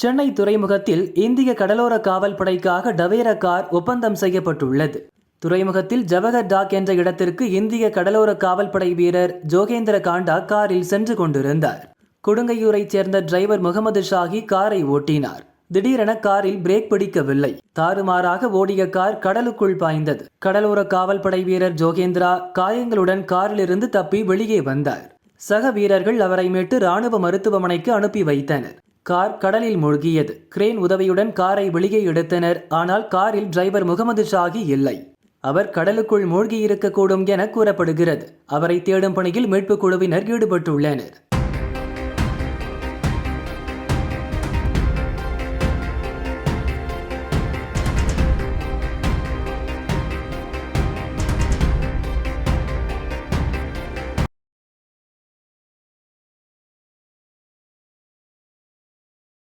சென்னை துறைமுகத்தில் இந்திய கடலோர காவல் படைக்காக டவேர கார் ஒப்பந்தம் செய்யப்பட்டுள்ளது. துறைமுகத்தில் ஜவஹர் டாக் என்ற இடத்திற்கு இந்திய கடலோர காவல்படை வீரர் ஜோகேந்திர காண்டா காரில் சென்று கொண்டிருந்தார். கொடுங்கையூரைச் சேர்ந்த டிரைவர் முகமது ஷாஹி காரை ஓட்டினார். திடீரென காரில் பிரேக் பிடிக்கவில்லை. தாறுமாறாக ஓடிய கார் கடலுக்குள் பாய்ந்தது. கடலோர காவல்படை வீரர் ஜோகேந்திரா காயங்களுடன் காரிலிருந்து தப்பி வெளியே வந்தார். சக வீரர்கள் அவரை மீட்டு ராணுவ மருத்துவமனைக்கு அனுப்பி வைத்தனர். கார் கடலில் மூழ்கியது. கிரேன் உதவியுடன் காரை வெளியே எடுத்தனர். ஆனால் காரில் டிரைவர் முகமது ஷாகி இல்லை. அவர் கடலுக்குள் மூழ்கியிருக்கக்கூடும் என கூறப்படுகிறது. அவரை தேடும் பணியில் மீட்புக் குழுவினர் ஈடுபட்டுள்ளனர்.